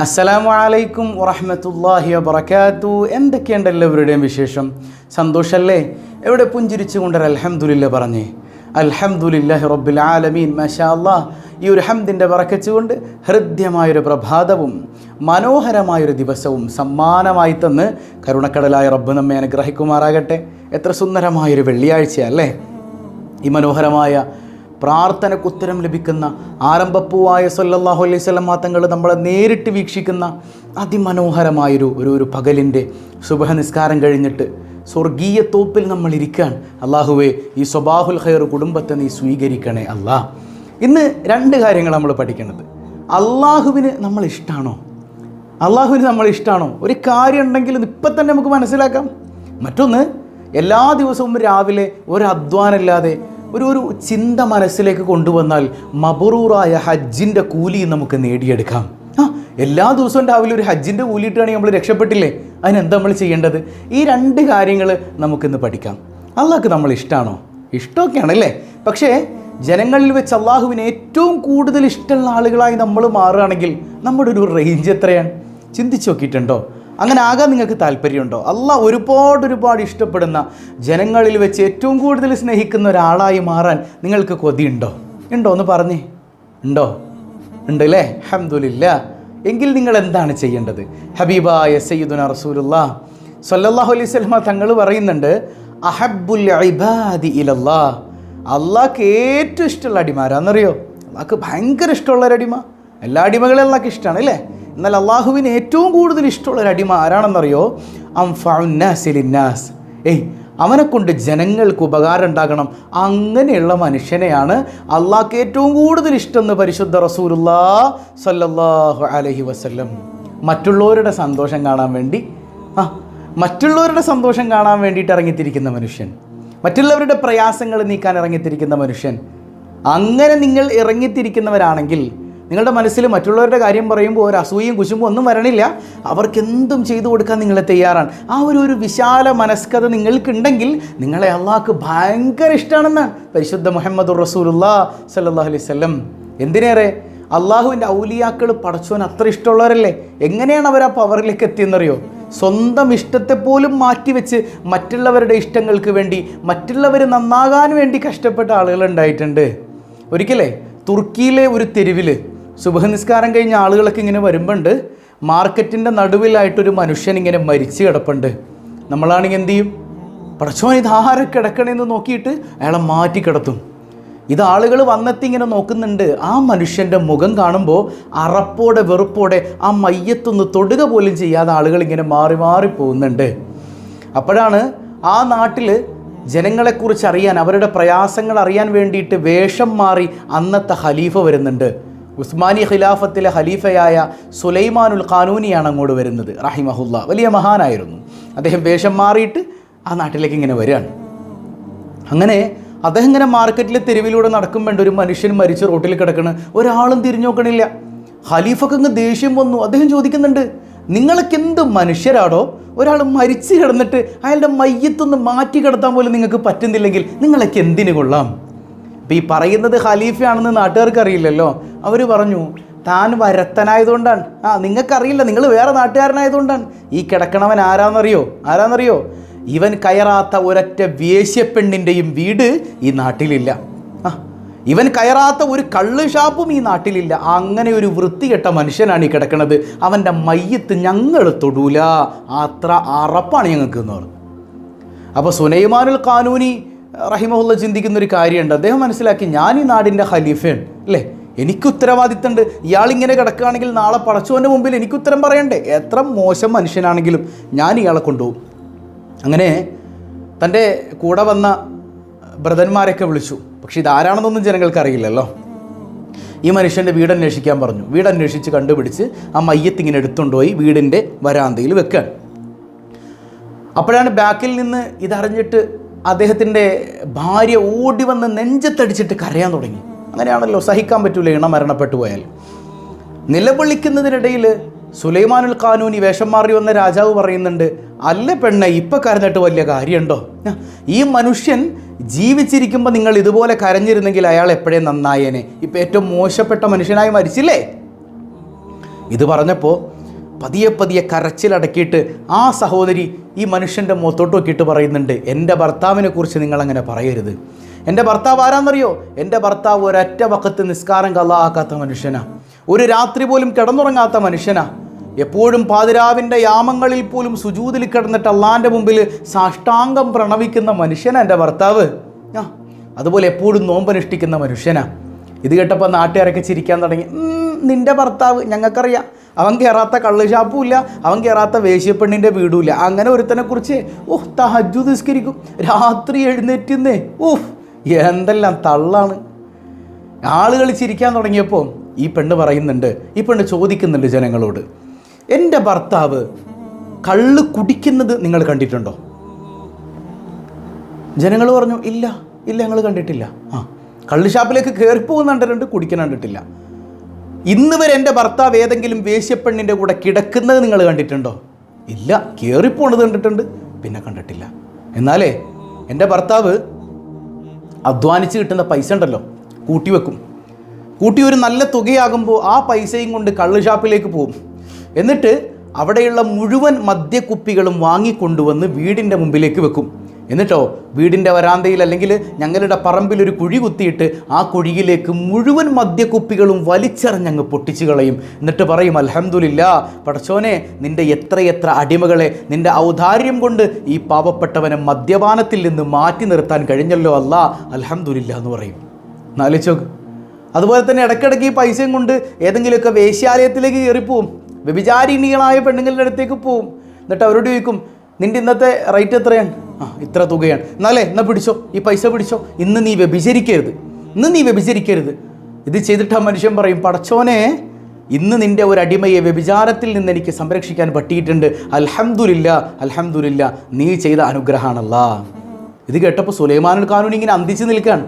അസ്സലാമു അലൈക്കും വറഹ്മത്തുള്ളാഹി വബർക്കാത്തു എന്തൊക്കെയുണ്ട് എല്ലാവരുടെയും വിശേഷം? സന്തോഷമല്ലേ എവിടെ പുഞ്ചിരിച്ചുകൊണ്ട് അലഹമുല്ല പറഞ്ഞേ. അൽഹംദുലില്ലാഹി റബ്ബിൽ ആലമീൻ. മാഷാ അല്ലാഹ് ഈ ഒരു ഹംദിന്റെ വറക്കച്ചുകൊണ്ട് ഹൃദ്യമായൊരു പ്രഭാതവും മനോഹരമായൊരു ദിവസവും സമ്മാനമായി തന്ന് കരുണക്കടലായ റബ്ബ് നമ്മെ അനുഗ്രഹിക്കുമാറാകട്ടെ. എത്ര സുന്ദരമായൊരു വെള്ളിയാഴ്ചയല്ലേ? ഈ മനോഹരമായ പ്രാർത്ഥനയ്ക്ക് ഉത്തരം ലഭിക്കുന്ന ആരംഭപ്പൂവായ സല്ലല്ലാഹു അലൈഹി സ്വലം തങ്ങൾ നമ്മളെ നേരിട്ട് വീക്ഷിക്കുന്ന അതിമനോഹരമായൊരു ഒരു ഒരു പകലിന്റെ സുബഹ നിസ്കാരം കഴിഞ്ഞിട്ട് സ്വർഗീയ തോപ്പിൽ നമ്മൾ ഇരിക്കാൻ അള്ളാഹുവെ ഈ സ്വബാഹുൽ ഖൈർ കുടുംബത്തെ നീ സ്വീകരിക്കണേ അല്ലാ ഇന്ന് രണ്ട് കാര്യങ്ങൾ നമ്മൾ പഠിക്കണത്. അള്ളാഹുവിന് നമ്മൾ ഇഷ്ടമാണോ അള്ളാഹുവിന് നമ്മൾ ഇഷ്ടമാണോ ഒരു കാര്യം ഉണ്ടെങ്കിൽ ഇപ്പം തന്നെ നമുക്ക് മനസ്സിലാക്കാം. മറ്റൊന്ന് എല്ലാ ദിവസവും രാവിലെ ഒരു അധ്വാനമില്ലാതെ ഒരു ഒരു ചിന്ത മനസ്സിലേക്ക് കൊണ്ടുവന്നാൽ മബറൂറായ ഹജ്ജിന്റെ കൂലി നമുക്ക് നേടിയെടുക്കാം. ആ എല്ലാ ദിവസവും രാവിലെ ഒരു ഹജ്ജിന്റെ കൂലി ഇട്ടുകയാണെങ്കിൽ നമ്മൾ രക്ഷപ്പെട്ടില്ലേ? അതിനെന്താ നമ്മൾ ചെയ്യേണ്ടത്? ഈ രണ്ട് കാര്യങ്ങൾ നമുക്കിന്ന് പഠിക്കാം. അള്ളാഹ്ക്ക് നമ്മൾ ഇഷ്ടമാണോ ഇഷ്ടമൊക്കെയാണ് അല്ലേ പക്ഷേ ജനങ്ങളിൽ വെച്ച് അള്ളാഹുവിന് ഏറ്റവും കൂടുതൽ ഇഷ്ടമുള്ള ആളുകളായി നമ്മൾ മാറുകയാണെങ്കിൽ നമ്മുടെ ഒരു റേഞ്ച് എത്രയാണ്? ചിന്തിച്ചു നോക്കിയിട്ടുണ്ടോ? അങ്ങനെ ആകാൻ നിങ്ങൾക്ക് താല്പര്യമുണ്ടോ? അല്ല ഒരുപാട് ഒരുപാട് ഇഷ്ടപ്പെടുന്ന ജനങ്ങളിൽ വെച്ച് ഏറ്റവും കൂടുതൽ സ്നേഹിക്കുന്ന ഒരാളായി മാറാൻ നിങ്ങൾക്ക് കൊതിയുണ്ടോ? ഉണ്ടോ ഒന്ന് പറഞ്ഞേ. ഉണ്ടോ? ഉണ്ട് അല്ലേ അഹമ്മദില്ല എങ്കിൽ നിങ്ങൾ എന്താണ് ചെയ്യേണ്ടത്? ഹബീബായ സയ്യിദുന റസൂലുല്ല സല്ലല്ലാഹു അലൈഹി സ്വലമ തങ്ങൾ പറയുന്നുണ്ട് അഹബുൽ ഇബാദി ഇലല്ലാ. അള്ളാഹ്ക്ക് ഏറ്റവും ഇഷ്ടമുള്ള അടിമ ആരാന്നറിയോ? അള്ളാഹ്ക്ക് ഭയങ്കര ഇഷ്ടമുള്ള ഒരു അടിമ എല്ലാ അടിമകളും അള്ളാഹ്ക്ക് ഇഷ്ടമാണ് അല്ലേ എന്നാൽ അള്ളാഹുവിന് ഏറ്റവും കൂടുതൽ ഇഷ്ടമുള്ള ഒരു അടിമ ആരാണെന്നറിയോ? അം അംഫാസ് ഏയ് അവനെ കൊണ്ട് ജനങ്ങൾക്ക് ഉപകാരം ഉണ്ടാകണം. അങ്ങനെയുള്ള മനുഷ്യനെയാണ് അള്ളാഹ്ക്ക് ഏറ്റവും കൂടുതൽ ഇഷ്ടമെന്ന് പരിശുദ്ധ റസൂലുല്ലാ സല്ലല്ലാഹു അലൈഹി വസല്ലം. മറ്റുള്ളവരുടെ സന്തോഷം കാണാൻ വേണ്ടി ആ മറ്റുള്ളവരുടെ സന്തോഷം കാണാൻ വേണ്ടിയിട്ട് ഇറങ്ങിത്തിരിക്കുന്ന മനുഷ്യൻ. മറ്റുള്ളവരുടെ പ്രയാസങ്ങൾ നീക്കാൻ ഇറങ്ങിത്തിരിക്കുന്ന മനുഷ്യൻ. അങ്ങനെ നിങ്ങൾ ഇറങ്ങിത്തിരിക്കുന്നവരാണെങ്കിൽ നിങ്ങളുടെ മനസ്സിൽ മറ്റുള്ളവരുടെ കാര്യം പറയുമ്പോൾ ഒരു അസൂയയും കുശുമ്പും ഒന്നും വരണില്ല. അവർക്ക് എന്തും ചെയ്തു കൊടുക്കാൻ നിങ്ങൾ തയ്യാറാണ്. ആ ഒരു ഒരു വിശാല മനസ്കത നിങ്ങൾക്കുണ്ടെങ്കിൽ നിങ്ങളെ അള്ളാഹ്ക്ക് ഭയങ്കര ഇഷ്ടമാണെന്നാണ് പരിശുദ്ധ മുഹമ്മദ് റസൂലുല്ലാ സല്ലാഹു അലൈഹി എന്തിനേറെ? അള്ളാഹുവിന്റെ ഔലിയാക്കൾ പടച്ചോൻ അത്ര ഇഷ്ടമുള്ളവരല്ലേ? എങ്ങനെയാണ് അവർ ആ പവറിലേക്ക് എത്തിയെന്നറിയോ? സ്വന്തം ഇഷ്ടത്തെ പോലും മാറ്റിവെച്ച് മറ്റുള്ളവരുടെ ഇഷ്ടങ്ങൾക്ക് വേണ്ടി മറ്റുള്ളവർ നന്നാകാൻ വേണ്ടി കഷ്ടപ്പെട്ട ആളുകൾ ഉണ്ടായിട്ടുണ്ട്. ഒരിക്കലേ തുർക്കിയിലെ ഒരു തെരുവിൽ സുബഹനിസ്കാരം കഴിഞ്ഞ ആളുകളൊക്കെ ഇങ്ങനെ വരുമ്പോണ്ട്. മാർക്കറ്റിന്റെ നടുവിലായിട്ടൊരു മനുഷ്യൻ ഇങ്ങനെ മരിച്ചു കിടപ്പുണ്ട്. നമ്മളാണെങ്കിൽ എന്ത് ചെയ്യും? പടച്ചോൻ ഇത് ആരെ കിടക്കണമെന്ന് നോക്കിയിട്ട് അയാളെ മാറ്റി കിടത്തും. ഇത് ആളുകൾ വന്നെത്തി ഇങ്ങനെ നോക്കുന്നുണ്ട്. ആ മനുഷ്യന്റെ മുഖം കാണുമ്പോൾ അറപ്പോടെ വെറുപ്പോടെ ആ മയ്യത്തൊന്ന് തൊടുക പോലും ചെയ്യാതെ ആളുകൾ ഇങ്ങനെ മാറി മാറി പോകുന്നുണ്ട്. അപ്പോഴാണ് ആ നാട്ടിൽ ജനങ്ങളെക്കുറിച്ച് അറിയാൻ അവരുടെ പ്രയാസങ്ങൾ അറിയാൻ വേണ്ടിയിട്ട് വേഷം മാറി അന്നത്തെ ഖലീഫ വരുന്നുണ്ട്. ഉസ്മാനി ഖിലാഫത്തിലെ ഖലീഫയായ സുലൈമാനുൽ ഖാനൂനിയാണ് അങ്ങോട്ട് വരുന്നത് റഹിമഹുല്ല. വലിയ മഹാനായിരുന്നു. അദ്ദേഹം വേഷം മാറിയിട്ട് ആ നാട്ടിലേക്ക് ഇങ്ങനെ വരികയാണ്. അങ്ങനെ അദ്ദേഹം ഇങ്ങനെ മാർക്കറ്റിലെ തെരുവിലൂടെ നടക്കുമ്പോണ്ട് ഒരു മനുഷ്യൻ മരിച്ച് റോട്ടിൽ കിടക്കണ്. ഒരാളും തിരിഞ്ഞു നോക്കണില്ല. ഖലീഫക്ക് അങ്ങ് ദേഷ്യം വന്നു. അദ്ദേഹം ചോദിക്കുന്നുണ്ട് നിങ്ങളൊക്കെ എന്ത് മനുഷ്യരാടോ? ഒരാൾ മരിച്ചു കിടന്നിട്ട് അയാളുടെ മയ്യത്തൊന്ന് മാറ്റി കിടത്താൻ പോലും നിങ്ങൾക്ക് പറ്റുന്നില്ലെങ്കിൽ നിങ്ങളൊക്കെ എന്തിനു കൊള്ളാം? അപ്പം ഈ പറയുന്നത് ഖലീഫയാണെന്ന് നാട്ടുകാർക്ക് അറിയില്ലല്ലോ അവർ പറഞ്ഞു താൻ വരത്തനായതുകൊണ്ടാണ്. ആ നിങ്ങൾക്കറിയില്ല നിങ്ങൾ വേറെ നാട്ടുകാരനായതുകൊണ്ടാണ്. ഈ കിടക്കണവൻ ആരാന്നറിയോ? ആരാന്നറിയോ? ഇവൻ കയറാത്ത ഒരൊറ്റ വേശ്യപ്പെണ്ണിന്റെയും വീട് ഈ നാട്ടിലില്ല. ആ ഇവൻ കയറാത്ത ഒരു കള്ള് ഷാപ്പും ഈ നാട്ടിലില്ല. അങ്ങനെ ഒരു വൃത്തികെട്ട മനുഷ്യനാണ് ഈ കിടക്കുന്നത് അവന്റെ മയ്യത്ത് ഞങ്ങൾ തൊടൂല. അത്ര അറപ്പാണ് ഞങ്ങൾക്ക് എന്ന് പറഞ്ഞു. അപ്പോൾ സുനൈമാനുൽ ഖാനൂനി റഹിമഹുല്ല ചിന്തിക്കുന്ന ഒരു കാര്യമുണ്ട്. അദ്ദേഹം മനസ്സിലാക്കി ഞാൻ ഈ നാടിന്റെ ഖലീഫയാണ്. അല്ലേ? എനിക്ക് ഉത്തരവാദിത്തമുണ്ട്. ഇയാളിങ്ങനെ കിടക്കുകയാണെങ്കിൽ നാളെ പടച്ചോന്റെ മുമ്പിൽ എനിക്ക് ഉത്തരം പറയണ്ടേ? എത്ര മോശം മനുഷ്യനാണെങ്കിലും ഞാൻ ഇയാളെ കൊണ്ടുപോകും. അങ്ങനെ തന്റെ കൂടെ വന്ന ബ്രദന്മാരെയൊക്കെ വിളിച്ചു. പക്ഷേ ഇതാരാണെന്നൊന്നും ജനങ്ങൾക്ക് അറിയില്ലല്ലോ. ഈ മനുഷ്യന്റെ വീട് അന്വേഷിക്കാൻ പറഞ്ഞു. വീട് അന്വേഷിച്ച് കണ്ടുപിടിച്ച് ആ മയ്യത്ത് ഇങ്ങനെ എടുത്തുകൊണ്ടുപോയി വീടിന്റെ വരാന്തയിൽ വെക്കാൻ അപ്പോഴാണ് ബാക്കിൽ നിന്ന് ഇതറിഞ്ഞിട്ട് അദ്ദേഹത്തിന്റെ ഭാര്യ ഓടി വന്ന് നെഞ്ചത്തടിച്ചിട്ട് കരയാൻ തുടങ്ങി. അങ്ങനെയാണല്ലോ സഹിക്കാൻ പറ്റൂല ഇണ മരണപ്പെട്ടു പോയാൽ. നിലവിളിക്കുന്നതിനിടയിൽ സുലൈമാനുൽ ഖാനൂനി വേഷം മാറി വന്ന രാജാവ് പറയുന്നുണ്ട് അല്ല പെണ്ണെ ഇപ്പം കരഞ്ഞിട്ട് വലിയ കാര്യമുണ്ടോ ഈ മനുഷ്യൻ ജീവിച്ചിരിക്കുമ്പോൾ നിങ്ങൾ ഇതുപോലെ കരഞ്ഞിരുന്നെങ്കിൽ അയാൾ എപ്പോഴേ നന്നായേനെ. ഇപ്പം ഏറ്റവും മോശപ്പെട്ട മനുഷ്യനായി മരിച്ചില്ലേ? ഇത് പറഞ്ഞപ്പോൾ പതിയെ പതിയെ കരച്ചിലടക്കിയിട്ട് ആ സഹോദരി ഈ മനുഷ്യന്റെ മുഖത്തോട്ട് നോക്കിയിട്ട് പറയുന്നുണ്ട് എന്റെ ഭർത്താവിനെ കുറിച്ച് നിങ്ങളങ്ങനെ പറയരുത്. എന്റെ ഭർത്താവ് ആരാന്നറിയോ? എന്റെ ഭർത്താവ് ഒരൊറ്റ വക്കത്ത് നിസ്കാരം കള്ളാക്കാത്ത മനുഷ്യനാ. ഒരു രാത്രി പോലും കിടന്നുറങ്ങാത്ത മനുഷ്യനാ. എപ്പോഴും പാതിരാവിന്റെ യാമങ്ങളിൽ പോലും സുജൂതിൽ കിടന്നിട്ട് അള്ളാന്റെ മുമ്പിൽ സാഷ്ടാംഗം പ്രണവിക്കുന്ന മനുഷ്യനാ എന്റെ ഭർത്താവ്. ആ അതുപോലെ എപ്പോഴും നോമ്പനുഷ്ഠിക്കുന്ന മനുഷ്യനാ. ഇത് കേട്ടപ്പോൾ നാട്ടുകാരൊക്കെ ചിരിക്കാൻ തുടങ്ങി. നിന്റെ ഭർത്താവ് ഞങ്ങൾക്കറിയാം. അവൻ കയറാത്ത കള്ള് ഷാപ്പും ഇല്ല അവൻ കയറാത്ത വേശ്യപ്പെണ്ണിന്റെ വീടും ഇല്ല അങ്ങനെ ഒരുത്തനെ കുറിച്ച് ഓഹ് തഹജു നിസ്കരിക്കും. രാത്രി എഴുന്നേറ്റുന്നേ ഓഹ് എന്തെല്ലാം തള്ളാണ്. ആളുകൾ ചിരിക്കാൻ തുടങ്ങിയപ്പോൾ ഈ പെണ്ണ് പറയുന്നുണ്ട് ഈ പെണ്ണ് ചോദിക്കുന്നുണ്ട് ജനങ്ങളോട് എന്റെ ഭർത്താവ് കള്ള് കുടിക്കുന്നത് നിങ്ങൾ കണ്ടിട്ടുണ്ടോ? ജനങ്ങൾ പറഞ്ഞു ഇല്ല ഇല്ല ഞങ്ങൾ കണ്ടിട്ടില്ല. ആ. കള്ള് ഷാപ്പിലേക്ക് കയറി പോകുന്ന കണ്ടിട്ടുണ്ട് കുടിക്കാൻ കണ്ടിട്ടില്ല. ഇന്ന് വരെ എന്റെ ഭർത്താവ് ഏതെങ്കിലും വേശ്യപ്പെണ്ണിന്റെ കൂടെ കിടക്കുന്നത് നിങ്ങൾ കണ്ടിട്ടുണ്ടോ? ഇല്ല കയറിപ്പോണത് കണ്ടിട്ടുണ്ട് പിന്നെ കണ്ടിട്ടില്ല. എന്നാലേ എന്റെ ഭർത്താവ് അധ്വാനിച്ച് കിട്ടുന്ന പൈസ ഉണ്ടല്ലോ കൂട്ടിവെക്കും കൂട്ടി ഒരു നല്ല തുകയാകുമ്പോൾ ആ പൈസയും കൊണ്ട് കള്ള് ഷാപ്പിലേക്ക് പോകും. എന്നിട്ട് അവിടെയുള്ള മുഴുവൻ മദ്യക്കുപ്പികളും വാങ്ങിക്കൊണ്ടുവന്ന് വീടിന്റെ മുമ്പിലേക്ക് വെക്കും. എന്നിട്ടോ വീടിന്റെ വരാന്തയിൽ അല്ലെങ്കിൽ ഞങ്ങളുടെ പറമ്പിൽ ഒരു കുഴി കുത്തിയിട്ട് ആ കുഴിയിലേക്ക് മുഴുവൻ മദ്യക്കുപ്പികളും വലിച്ചെറിഞ്ഞങ്ങ് പൊട്ടിച്ചു കളയും. എന്നിട്ട് പറയും അൽഹംദുലില്ല പടച്ചോനെ നിന്റെ എത്രയെത്ര അടിമകളെ നിന്റെ ഔദാര്യം കൊണ്ട് ഈ പാവപ്പെട്ടവനെ മദ്യപാനത്തിൽ നിന്ന് മാറ്റി നിർത്താൻ കഴിഞ്ഞല്ലോ അല്ല അൽഹംദുലില്ല എന്ന് പറയും. നാലിച്ചോ അതുപോലെ തന്നെ ഇടയ്ക്കിടയ്ക്ക് ഈ പൈസയും കൊണ്ട് ഏതെങ്കിലുമൊക്കെ വേശ്യാലയത്തിലേക്ക് കയറിപ്പോവും. വ്യഭിചാരിണികളായ പെണ്ണുങ്ങളുടെ അടുത്തേക്ക് പോവും. എന്നിട്ട് അവരോട് ചോദിക്കും നിന്റെ ഇന്നത്തെ റേറ്റ് എത്രയാണ്? ആ ഇത്ര തുകയാണ്. എന്നാലേ എന്നാ പിടിച്ചോ? ഈ പൈസ പിടിച്ചോ? ഇന്ന് നീ വ്യഭിചരിക്കരുത്. ഇന്ന് നീ വ്യഭിചരിക്കരുത്. ഇത് ചെയ്തിട്ട് ആ മനുഷ്യൻ പറയും പടച്ചോനെ ഇന്ന് നിന്റെ ഒരു അടിമയെ വ്യഭിചാരത്തിൽ നിന്ന് എനിക്ക് സംരക്ഷിക്കാൻ പറ്റിയിട്ടുണ്ട്. അൽഹംദുലില്ല അൽഹംദുലില്ല നീ ചെയ്ത അനുഗ്രഹമാണല്ല ഇത് കേട്ടപ്പോൾ സുലൈമാനുൽ ഖാനൂൻ ഇങ്ങനെ അന്തിച്ച് നിൽക്കുകയാണ്.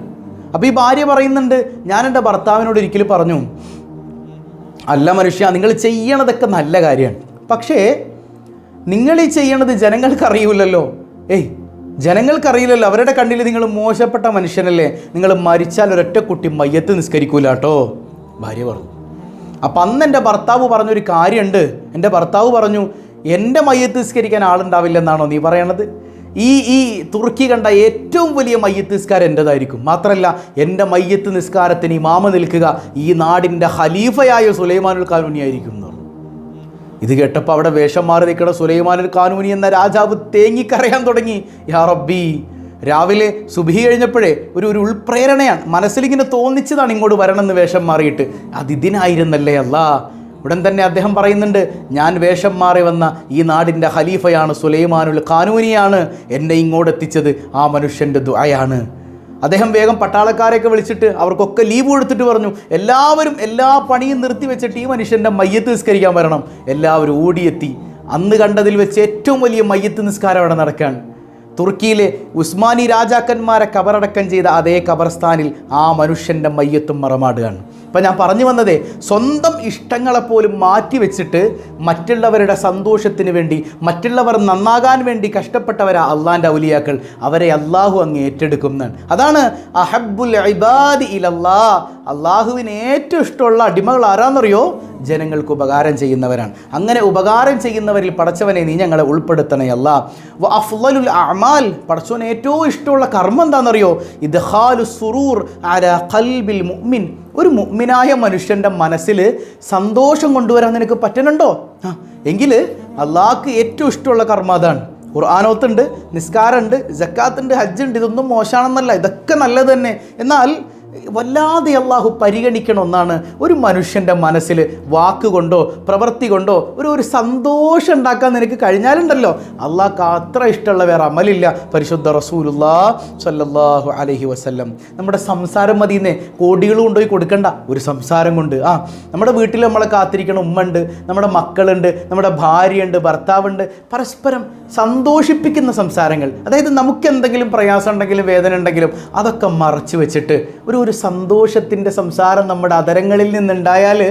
അപ്പോൾ ഈ ഭാര്യ പറയുന്നുണ്ട് ഞാൻ എന്റെ ഭർത്താവിനോട് ഒരിക്കലും പറഞ്ഞു അല്ല മനുഷ്യ നിങ്ങൾ ചെയ്യണതൊക്കെ നല്ല കാര്യമാണ്. പക്ഷേ നിങ്ങൾ ഈ ചെയ്യണത് ജനങ്ങൾക്ക് അറിയില്ലല്ലോ. ഏയ് ജനങ്ങൾക്കറിയില്ലല്ലോ അവരുടെ കണ്ണിൽ നിങ്ങൾ മോശപ്പെട്ട മനുഷ്യനല്ലേ. നിങ്ങൾ മരിച്ചാൽ ഒരൊറ്റ കുട്ടി മയ്യത്ത് നിസ്കരിക്കൂല കേട്ടോ. ഭാര്യ പറഞ്ഞു. അപ്പം അന്ന് എന്റെ ഭർത്താവ് പറഞ്ഞൊരു കാര്യമുണ്ട്. എന്റെ ഭർത്താവ് പറഞ്ഞു എന്റെ മയ്യത്ത് നിസ്കരിക്കാൻ ആളുണ്ടാവില്ലെന്നാണോ നീ പറയണത്? ഈ ഈ തുർക്കി കണ്ട ഏറ്റവും വലിയ മയ്യത്ത് നിസ്കാരം എന്റെതായിരിക്കും. മാത്രമല്ല എന്റെ മയ്യത്ത് നിസ്കാരത്തിന് ഇമാമ നിൽക്കുക ഈ നാടിന്റെ ഖലീഫയായ സുലൈമാനുൽ കാനൂനിയായിരിക്കും എന്ന് പറഞ്ഞു. ഇത് കേട്ടപ്പോൾ അവിടെ വേഷം മാറി നിൽക്കുന്ന സുലൈമാനുൽ കാനൂനി എന്ന രാജാവ് തേങ്ങിക്കറയാൻ തുടങ്ങി. യാ റബ്ബി രാവിലെ സുബഹി കഴിഞ്ഞപ്പോഴേ ഒരു ഒരു ഉൾപ്രേരണയാണ് മനസ്സിലിങ്ങനെ തോന്നിച്ചതാണ് ഇങ്ങോട്ട് വരണമെന്ന് വേഷം മാറിയിട്ട്. അതിഥിനായിരുന്നല്ലേ അല്ല? ഉടൻ തന്നെ അദ്ദേഹം പറയുന്നുണ്ട് ഞാൻ വേഷം മാറി വന്ന ഈ നാടിന്റെ ഖലീഫയാണ് സുലൈമാനുൽ കാനൂനിയാണ് എന്നെ ഇങ്ങോട്ടെത്തിച്ചത്. ആ മനുഷ്യന്റെ ദുആയാണ്. അദ്ദേഹം വേഗം പട്ടാളക്കാരെയൊക്കെ വിളിച്ചിട്ട് അവർക്കൊക്കെ ലീവ് കൊടുത്തിട്ട് പറഞ്ഞു എല്ലാവരും എല്ലാ പണിയും നിർത്തി വെച്ചിട്ട് ഈ മനുഷ്യന്റെ മയ്യത്ത് നിസ്കരിക്കാൻ വരണം. എല്ലാവരും ഓടിയെത്തി. അന്ന് കണ്ടതിൽ വെച്ച് ഏറ്റവും വലിയ മയ്യത്ത് നിസ്കാരം അവിടെ നടക്കുകയാണ്. തുർക്കിയിലെ ഉസ്മാനി രാജാക്കന്മാരെ കബറടക്കം ചെയ്ത അതേ കബർസ്ഥാനിൽ ആ മനുഷ്യന്റെ മയ്യത്തും മറമാടുകയാണ്. അപ്പം ഞാൻ പറഞ്ഞു വന്നതേ സ്വന്തം ഇഷ്ടങ്ങളെപ്പോലും മാറ്റിവെച്ചിട്ട് മറ്റുള്ളവരുടെ സന്തോഷത്തിന് വേണ്ടി മറ്റുള്ളവർ നന്നാകാൻ വേണ്ടി കഷ്ടപ്പെട്ടവരാ അള്ളാന്റെ ഔലിയാക്കൾ. അവരെ അള്ളാഹു അങ്ങ് ഏറ്റെടുക്കുന്നതാണ് അതാണ് അഹബുൽ ഇബാദി ഇലല്ലാ അള്ളാഹുവിന് ഏറ്റവും ഇഷ്ടമുള്ള അടിമകൾ ആരാന്നറിയോ? ജനങ്ങൾക്ക് ഉപകാരം ചെയ്യുന്നവരാണ്. അങ്ങനെ ഉപകാരം ചെയ്യുന്നവരിൽ പടച്ചവനെ നീ ഞങ്ങളെ ഉൾപ്പെടുത്തണേ അല്ല. അഫ്ലലുൽ അമാൽ പടച്ചവന് ഏറ്റവും ഇഷ്ടമുള്ള കർമ്മം എന്താണെന്നറിയോ ഇത് ഹാലു സുറൂർ അല ഖൽബിൽ മുഅ്മിൻ. ഒരു മുഅ്മിനായ മനുഷ്യന്റെ മനസ്സിൽ സന്തോഷം കൊണ്ടുവരാൻ നിനക്ക് പറ്റുന്നുണ്ടോ ആ എങ്കിൽ അള്ളാഹ്ക്ക് ഏറ്റവും ഇഷ്ടമുള്ള കർമ്മം അതാണ്. ഖുർആാനോത്തുണ്ട് നിസ്കാരമുണ്ട് ജക്കാത്തുണ്ട് ഹജ്ജുണ്ട് ഇതൊന്നും മോശമാണെന്നല്ല ഇതൊക്കെ നല്ലത് തന്നെ. എന്നാൽ വല്ലാതെ അള്ളാഹു പരിഗണിക്കണ ഒന്നാണ് ഒരു മനുഷ്യന്റെ മനസ്സിൽ വാക്കുകൊണ്ടോ പ്രവൃത്തി കൊണ്ടോ ഒരു ഒരു സന്തോഷം ഉണ്ടാക്കാൻ നിനക്ക് കഴിഞ്ഞാലുണ്ടല്ലോ. അള്ളാഹ്ക്ക് അത്ര ഇഷ്ടമുള്ള വേറെ അമലില്ല. പരിശുദ്ധ റസൂലുല്ലാ സല്ലാഹു അലഹി വസല്ലം. നമ്മുടെ സംസാരം മതിയെന്നേ. കോടികൾ കൊണ്ടുപോയി കൊടുക്കണ്ട. ഒരു സംസാരം കൊണ്ട്. ആ നമ്മുടെ വീട്ടിൽ നമ്മളെ കാത്തിരിക്കണ ഉമ്മയുണ്ട് നമ്മുടെ മക്കളുണ്ട് നമ്മുടെ ഭാര്യയുണ്ട് ഭർത്താവുണ്ട്. പരസ്പരം സന്തോഷിപ്പിക്കുന്ന സംസാരങ്ങൾ. അതായത് നമുക്ക് എന്തെങ്കിലും പ്രയാസം ഉണ്ടെങ്കിലും വേദന ഉണ്ടെങ്കിലും അതൊക്കെ മറച്ചു വെച്ചിട്ട് ഒരു ഒരു സന്തോഷത്തിന്റെ സംസാരം നമ്മുടെ അതരങ്ങളിൽ നിന്നുണ്ടായാൽ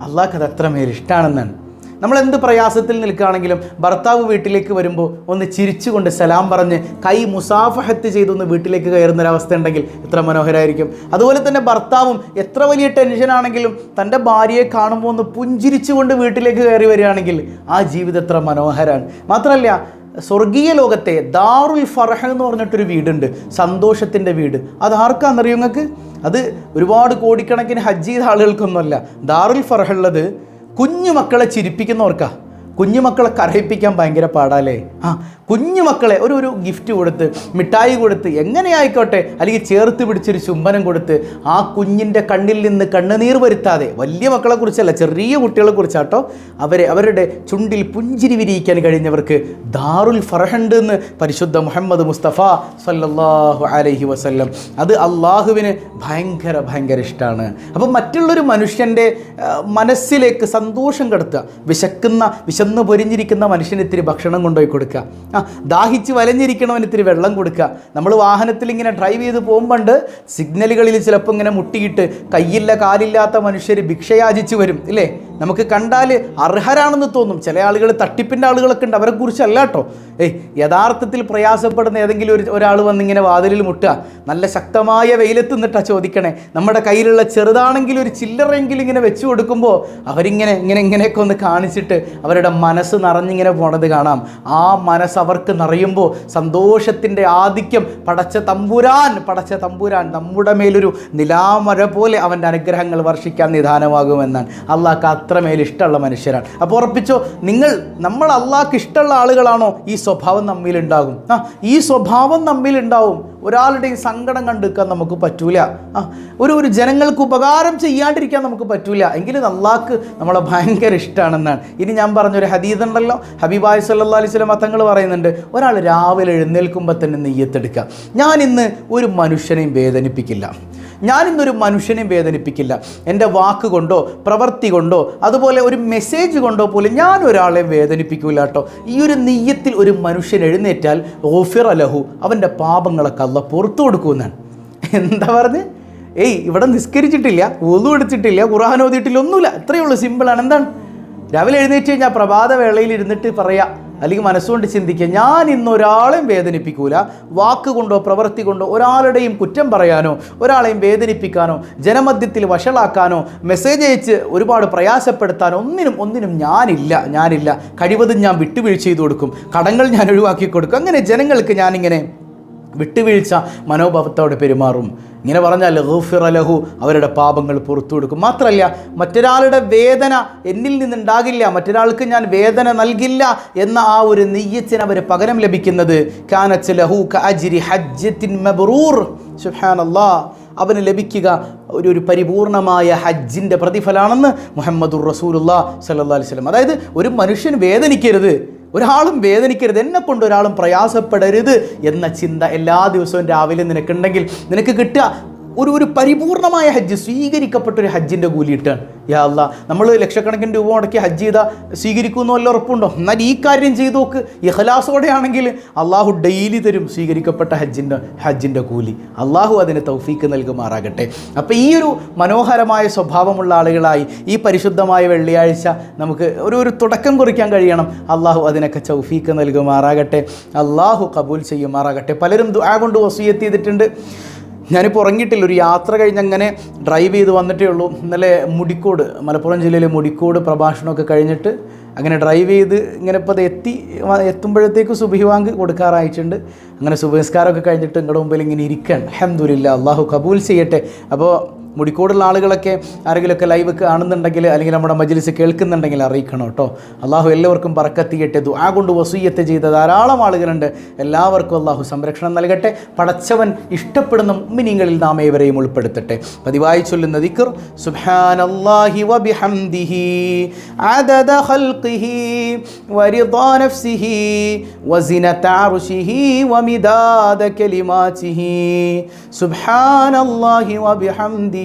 അള്ളാഹ് അത് അത്രമേൽ ഇഷ്ടമാണെന്നാണ് നമ്മൾ എന്ത് പ്രയാസത്തിൽ നിൽക്കുകയാണെങ്കിലും ഭർത്താവ് വീട്ടിലേക്ക് വരുമ്പോൾ ഒന്ന് ചിരിച്ചുകൊണ്ട് സലാം പറഞ്ഞ് കൈ മുസാഫഹത്ത് ചെയ്തൊന്ന് വീട്ടിലേക്ക് കയറുന്ന ഒരവസ്ഥ ഉണ്ടെങ്കിൽ എത്ര മനോഹരമായിരിക്കും അതുപോലെ തന്നെ ഭർത്താവും എത്ര വലിയ ടെൻഷനാണെങ്കിലും തന്റെ ഭാര്യയെ കാണുമ്പോൾ ഒന്ന് പുഞ്ചിരിച്ചുകൊണ്ട് വീട്ടിലേക്ക് കയറി വരികയാണെങ്കിൽ ആ ജീവിതം എത്ര മനോഹരമാണ് മാത്രമല്ല സ്വർഗീയ ലോകത്തെ ദാറുൽ ഫർഹ എന്ന് പറഞ്ഞിട്ടൊരു വീടുണ്ട്. സന്തോഷത്തിന്റെ വീട്. അത് ആർക്കാണെന്നറിയോ നിങ്ങൾക്ക് അത് ഒരുപാട് കോടിക്കണക്കിന് ഹജ്ജ് ചെയ്ത ആളുകൾക്കൊന്നുമല്ല. ദാറുൽ ഫർഹ ഉള്ളത് കുഞ്ഞു മക്കളെ ചിരിപ്പിക്കുന്നവർക്കാ. കുഞ്ഞുമക്കളെ കരയിപ്പിക്കാൻ ഭയങ്കര പാടാലേ ആ കുഞ്ഞുമക്കളെ ഒരു ഒരു ഗിഫ്റ്റ് കൊടുത്ത് മിഠായി കൊടുത്ത് എങ്ങനെ ആയിക്കോട്ടെ അല്ലെങ്കിൽ ചേർത്ത് പിടിച്ചൊരു ചുംബനം കൊടുത്ത് ആ കുഞ്ഞിന്റെ കണ്ണിൽ നിന്ന് കണ്ണുനീർ വരുത്താതെ വലിയ മക്കളെ കുറിച്ചല്ല ചെറിയ കുട്ടികളെ കുറിച്ചാട്ടോ അവരെ അവരുടെ ചുണ്ടിൽ പുഞ്ചിരി വിരിയിക്കാൻ കഴിഞ്ഞവർക്ക് ദാറുൽ ഫറഹണ്ട് എന്ന് പരിശുദ്ധ മുഹമ്മദ് മുസ്തഫ സല്ലാഹു അലഹി വസ്ല്ലം. അത് അള്ളാഹുവിന് ഭയങ്കര ഭയങ്കര ഇഷ്ടമാണ് അപ്പം മറ്റുള്ളൊരു മനുഷ്യന്റെ മനസ്സിലേക്ക് സന്തോഷം കടത്തുക വിശക്കുന്ന വിശന്ന് പൊരിഞ്ഞിരിക്കുന്ന മനുഷ്യന് ഇത്തിരി ഭക്ഷണം കൊണ്ടുപോയി കൊടുക്കുക. ആ ദാഹിച്ച് വലഞ്ഞിരിക്കണവന് ഇത്തിരി വെള്ളം കൊടുക്കുക നമ്മൾ വാഹനത്തിൽ ഇങ്ങനെ ഡ്രൈവ് ചെയ്ത് പോകുമ്പോണ്ട് സിഗ്നലുകളിൽ ചിലപ്പോൾ ഇങ്ങനെ മുട്ടിയിട്ട് കയ്യില്ല കാലില്ലാത്ത മനുഷ്യർ ഭിക്ഷയാചിച്ച് വരും ഇല്ലേ? നമുക്ക് കണ്ടാൽ അർഹരാണെന്ന് തോന്നും. ചില ആളുകൾ തട്ടിപ്പിന്റെ ആളുകളൊക്കെ ഉണ്ട്. അവരെ കുറിച്ചല്ല കേട്ടോ. ഏയ് യഥാർത്ഥത്തിൽ പ്രയാസപ്പെടുന്ന ഏതെങ്കിലും ഒരു ഒരാൾ വന്നിങ്ങനെ വാതിലിൽ മുട്ടുക. നല്ല ശക്തമായ വെയിലത്ത് നിന്നിട്ടാണ് ചോദിക്കണേ. നമ്മുടെ കയ്യിലുള്ള ചെറുതാണെങ്കിലും ഒരു ചില്ലറെങ്കിലും ഇങ്ങനെ വെച്ചു കൊടുക്കുമ്പോൾ അവരിങ്ങനെ ഇങ്ങനെ ഇങ്ങനെയൊക്കെ ഒന്ന് കാണിച്ചിട്ട് അവരുടെ മനസ്സ് നിറഞ്ഞിങ്ങനെ പോണത് കാണാം. ആ മനസ്സ് അവർക്ക് നിറയുമ്പോൾ സന്തോഷത്തിന്റെ ആധിക്യം പടച്ച തമ്പുരാൻ പടച്ച തമ്പുരാൻ നമ്മുടെ മേലൊരു നിലാമര പോലെ അവന്റെ അനുഗ്രഹങ്ങൾ വർഷിക്കാൻ നിധാനമാകുമെന്നാണ്. അള്ളാഹ്ക്ക് അത്രമേൽ ഇഷ്ടമുള്ള മനുഷ്യരാണ്. അപ്പോൾ ഉറപ്പിച്ചോ നിങ്ങൾ നമ്മൾ അള്ളാഹ്ക്ക് ഇഷ്ടമുള്ള ആളുകളാണോ? ഈ സ്വഭാവം നമ്മിൽ ഉണ്ടാകും. ആ ഈ സ്വഭാവം നമ്മിൽ നമ്മിലുണ്ടാവും ഒരാളുടെയും സങ്കടം കണ്ടെടുക്കാൻ നമുക്ക് പറ്റൂല. ആ ഒരു ഒരു ജനങ്ങൾക്ക് ഉപകാരം ചെയ്യാണ്ടിരിക്കാൻ നമുക്ക് പറ്റൂല. എങ്കിലും അള്ളാഹ്ക്ക് നമ്മളെ ഭയങ്കര ഇഷ്ടമാണെന്നാണ്. ഇനി ഞാൻ പറഞ്ഞൊരു ഹദീദ് ഉണ്ടല്ലോ. ഹബീബായ് സല്ലാ അലൈഹി സ്വലം തങ്ങൾ പറയുന്നുണ്ട് ഒരാൾ രാവിലെ എഴുന്നേൽക്കുമ്പോൾ തന്നെ നെയ്യത്തെടുക്കുക ഞാൻ ഇന്ന് ഒരു മനുഷ്യനെയും വേദനിപ്പിക്കില്ല. ഞാൻ ഇന്നൊരു മനുഷ്യനെയും വേദനിപ്പിക്കില്ല. എന്റെ വാക്കുകൊണ്ടോ പ്രവൃത്തി കൊണ്ടോ അതുപോലെ ഒരു മെസ്സേജ് കൊണ്ടോ പോലും ഞാൻ ഒരാളെ വേദനിപ്പിക്കില്ല കേട്ടോ. ഈ ഒരു നെയ്യത്തിൽ ഒരു മനുഷ്യൻ എഴുന്നേറ്റാൽ ഓഫിർ അലഹു അവന്റെ പാപങ്ങളൊക്കെ അല്ല പുറത്തു കൊടുക്കുമെന്നാണ്. എന്താ പറഞ്ഞ്? ഏയ് ഇവിടെ നിസ്കരിച്ചിട്ടില്ല ഒതു എടുത്തിട്ടില്ല ഖുർആൻ ഓതിയിട്ടില്ല ഒന്നുമില്ല. ഇത്രയേ ഉള്ളൂ സിമ്പിളാണ് എന്താണ്? രാവിലെ എഴുന്നേറ്റ് കഴിഞ്ഞാൽ പ്രഭാത വേളയിൽ ഇരുന്നിട്ട് പറയാം അല്ലെങ്കിൽ മനസ്സുകൊണ്ട് ചിന്തിക്കുക ഞാൻ ഇന്ന് ഒരാളെയും വേദനിപ്പിക്കൂല. വാക്കുകൊണ്ടോ പ്രവൃത്തി കൊണ്ടോ ഒരാളുടെയും കുറ്റം പറയാനോ ഒരാളെയും വേദനിപ്പിക്കാനോ ജനമധ്യത്തിൽ വഷളാക്കാനോ മെസ്സേജ് അയച്ച് ഒരുപാട് പ്രയാസപ്പെടുത്താനോ ഒന്നിനും ഒന്നിനും ഞാനില്ല ഞാനില്ല. കഴിവതും ഞാൻ വിട്ടുവീഴ്ച ചെയ്തു കൊടുക്കും. കടങ്ങൾ ഞാൻ ഒഴിവാക്കി കൊടുക്കും. അങ്ങനെ ജനങ്ങൾക്ക് ഞാനിങ്ങനെ വിട്ടുവീഴ്ച മനോഭാവത്തോടെ പെരുമാറും. ഇങ്ങനെ പറഞ്ഞാൽ ഗഫിർ ലഹു അവരുടെ പാപങ്ങൾ പുറത്തു കൊടുക്കും. മാത്രമല്ല മറ്റൊരാളുടെ വേദന എന്നിൽ നിന്നുണ്ടാകില്ല മറ്റൊരാൾക്ക് ഞാൻ വേദന നൽകില്ല എന്ന ആ ഒരു നെയ്യത്തിന് അവർ പകരം ലഭിക്കുന്നത് കാനച്ച് ലഹു കാജിരി ഹജ്ജത്തിൻ മെബറൂർ. ഷുഹാനല്ലാ അവന് ലഭിക്കുക ഒരു ഒരു പരിപൂർണമായ ഹജ്ജിന്റെ പ്രതിഫലമാണെന്ന് മുഹമ്മദുർ റസൂലുള്ള സല്ലാ അലൈഹി വസല്ലം. അതായത് ഒരു മനുഷ്യൻ വേദനിക്കരുത്. ഒരാളും വേദനിക്കരുത്. എന്നെ കൊണ്ട് ഒരാളും പ്രയാസപ്പെടരുത് എന്ന ചിന്ത എല്ലാ ദിവസവും രാവിലെ നിനക്കുണ്ടെങ്കിൽ നിനക്ക് കിട്ടുക. ഒരു ഒരു പരിപൂർണമായ ഹജ്ജ് സ്വീകരിക്കപ്പെട്ട ഒരു ഹജ്ജിന്റെ കൂലി ഇട്ടാണ് യാ അല്ല നമ്മൾ ലക്ഷക്കണക്കിന് രൂപ മുടക്കി ഹജ്ജ് ചെയ്താൽ സ്വീകരിക്കുമെന്ന് വല്ല ഉറപ്പുണ്ടോ? എന്നാൽ ഈ കാര്യം ചെയ്തു നോക്ക്. ഇഹലാസോടെയാണെങ്കിൽ അള്ളാഹു ഡെയിലി തരും സ്വീകരിക്കപ്പെട്ട ഹജ്ജിന്റെ ഹജ്ജിന്റെ കൂലി. അള്ളാഹു അതിന് തൗഫീക്ക് നൽകുമാറാകട്ടെ. അപ്പോൾ ഈ ഒരു മനോഹരമായ സ്വഭാവമുള്ള ആളുകളായി ഈ പരിശുദ്ധമായ വെള്ളിയാഴ്ച നമുക്ക് ഒരു ഒരു തുടക്കം കുറിക്കാൻ കഴിയണം. അള്ളാഹു അതിനൊക്കെ തൗഫീക്ക് നൽകുമാറാകട്ടെ. അള്ളാഹു കബൂൽ ചെയ്യുമാറാകട്ടെ. പലരും ദുആ കൊണ്ട് വസൂയത്ത് ചെയ്തിട്ടുണ്ട്. ഞാനിപ്പോൾ ഉറങ്ങിയിട്ടില്ല. ഒരു യാത്ര കഴിഞ്ഞ് അങ്ങനെ ഡ്രൈവ് ചെയ്ത് വന്നിട്ടേ ഉള്ളൂ. ഇന്നലെ മുടിക്കോട് മലപ്പുറം ജില്ലയിലെ മുടിക്കോട് പ്രഭാഷണമൊക്കെ കഴിഞ്ഞിട്ട് അങ്ങനെ ഡ്രൈവ് ചെയ്ത് ഇങ്ങനെ ഇപ്പോൾ അത് എത്തി എത്തുമ്പോഴത്തേക്ക് സുബിവാങ്ക് കൊടുക്കാറായിട്ടുണ്ട്. അങ്ങനെ സുഭസ്കാരമൊക്കെ കഴിഞ്ഞിട്ട് നിങ്ങളുടെ മുമ്പിൽ ഇങ്ങനെ ഇരിക്കണം അഹമ്മദില്ല അള്ളാഹു കബൂൽ ചെയ്യട്ടെ. അപ്പോൾ മുടിക്കോടുള്ള ആളുകളൊക്കെ ആരെങ്കിലുമൊക്കെ ലൈവ് കാണുന്നുണ്ടെങ്കിൽ അല്ലെങ്കിൽ നമ്മുടെ മജ്ലിസ് കേൾക്കുന്നുണ്ടെങ്കിൽ അറിയിക്കണം കേട്ടോ അള്ളാഹു എല്ലാവർക്കും പറക്കത്തിയട്ടെ ദുആ കൊണ്ട് വസൂയത്ത് ചെയ്ത ധാരാളം ആളുകളുണ്ട് എല്ലാവർക്കും അള്ളാഹു സംരക്ഷണം നൽകട്ടെ പടച്ചവൻ ഇഷ്ടപ്പെടുന്ന മുമ്മിനിങ്ങളിൽ നാം ഏവരെയും ഉൾപ്പെടുത്തട്ടെ പതിവായി ചൊല്ലുന്ന ദിക്ർ സുബ്ഹാനല്ലാഹി വബിഹംദിഹി عدد خلقه ورضا نفسه وزنة عرشه ومداد كلماته سبحان الله وبحمده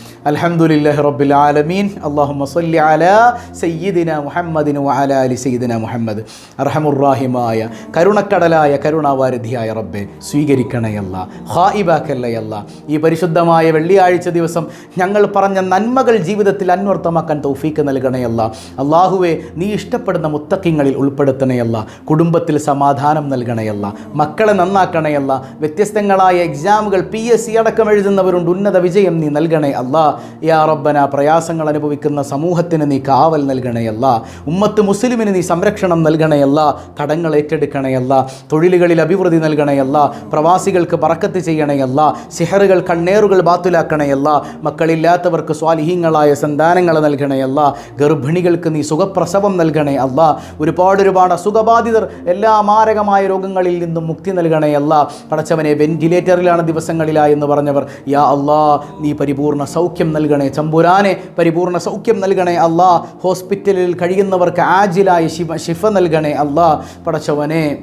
അലഹമുല്ലാഹി റബ്ബിൽ ആലമീൻ. അള്ളാഹു സല്ലി അല സയ്യിദിന മുഹമ്മദിന് അല അലി സയ്യിദിന മുഹമ്മദ്. അർഹമുറാഹിമായ കരുണക്കടലായ കരുണാവാരിധിയായ റബ്ബെ സ്വീകരിക്കണയല്ല ഹായിബാക്കല്ലയല്ല ഈ പരിശുദ്ധമായ വെള്ളിയാഴ്ച ദിവസം ഞങ്ങൾ പറഞ്ഞ നന്മകൾ ജീവിതത്തിൽ അന്വർത്ഥമാക്കാൻ തൗഫീക്ക് നൽകണയല്ല അള്ളാഹുവെ നീ ഇഷ്ടപ്പെടുന്ന മുത്തക്കിങ്ങളിൽ ഉൾപ്പെടുത്തണയല്ല കുടുംബത്തിൽ സമാധാനം നൽകണയല്ല മക്കളെ നന്നാക്കണയല്ല വ്യത്യസ്തങ്ങളായ എക്സാമുകൾ പി എസ് സി അടക്കം എഴുതുന്നവരുണ്ട്. ഉന്നത വിജയം നീ നൽകണേ അല്ലാ. യാ റബ്ബന പ്രയാസങ്ങൾ അനുഭവിക്കുന്ന സമൂഹത്തിന് നീ കാവൽ നൽകണയല്ല. ഉമ്മത്ത് മുസ്ലിമിന് നീ സംരക്ഷണം നൽകണയല്ല. കടങ്ങൾ ഏറ്റെടുക്കണയല്ല. തൊഴിലുകളിൽ അഭിവൃദ്ധി നൽകണയല്ല. പ്രവാസികൾക്ക് പറക്കത്ത് ചെയ്യണയല്ല. സിഹറുകൾ കണ്ണേറുകൾ ബാത്തുലാക്കണയല്ല. മക്കളില്ലാത്തവർക്ക് സ്വാലിഹീങ്ങളായ സന്താനങ്ങൾ നൽകണയല്ല. ഗർഭിണികൾക്ക് നീ സുഖപ്രസവം നൽകണേ അല്ല. ഒരുപാട് ഒരുപാട് അസുഖബാധിതർ എല്ലാ മാരകമായ രോഗങ്ങളിൽ നിന്നും മുക്തി നൽകണയല്ല. പടച്ചവനെ വെന്റിലേറ്ററിലാണ് ദിവസങ്ങളിലായെന്ന് പറഞ്ഞവർ യാ അല്ലാ നീ പരിപൂർണ സൗഖ്യം നൽകണേ. ചമ്പുരാനെ പരിപൂർണ സൗഖ്യം നൽകണേ അല്ലാ. ഹോസ്പിറ്റലിൽ കഴിയുന്നവർക്ക് ആജിലായ ശിവ ശിഫ നൽകണേ അല്ലാ. പടച്ചവനെ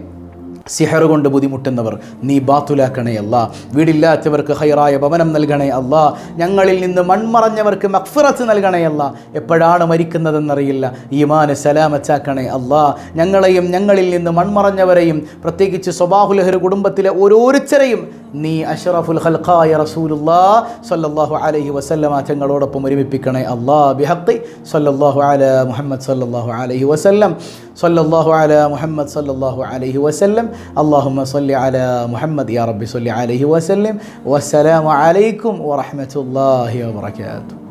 സിഹർ കൊണ്ട് ബുദ്ധിമുട്ടുന്നവർ നീ ബാത്തുലാക്കണേ അല്ല. വീടില്ലാത്തവർക്ക് ഹൈറായ ഭവനം നൽകണേ അല്ല. ഞങ്ങളിൽ നിന്ന് മൺമറഞ്ഞവർക്ക് മക്ഫിറത്ത് നൽകണേ അല്ല. എപ്പോഴാണ് മരിക്കുന്നതെന്നറിയില്ല. ഈമാന് സലാമച്ചാക്കണേ അല്ല. ഞങ്ങളെയും ഞങ്ങളിൽ നിന്ന് മൺമറഞ്ഞവരെയും പ്രത്യേകിച്ച് സ്വബാഹുലഹർ കുടുംബത്തിലെ ഓരോരുത്തരെയും നീ അഷറഫുൽ ഹൽഖായ റസൂലുള്ളാ സല്ലല്ലാഹു അലൈഹി വസല്ലമ തങ്ങളോടൊപ്പം ഒരുമിപ്പിക്കണേ അള്ളാ ബിഹഖി സല്ലല്ലാഹു അല മുഹമ്മദ് സല്ലല്ലാഹു അലൈഹി വസല്ലം. സല്ലല്ലാഹു അല മുഹമ്മദ് സല്ലല്ലാഹു അലൈഹി വസല്ലം. അല്ലാഹുമ്മ സല്ലി അല മുഹമ്മദ് യാ റബ്ബി സല്ലി അലൈഹി വസല്ലം. വസ്സലാമു അലൈക്കും വറഹ്മത്തുള്ളാഹി വബറകാതുഹു.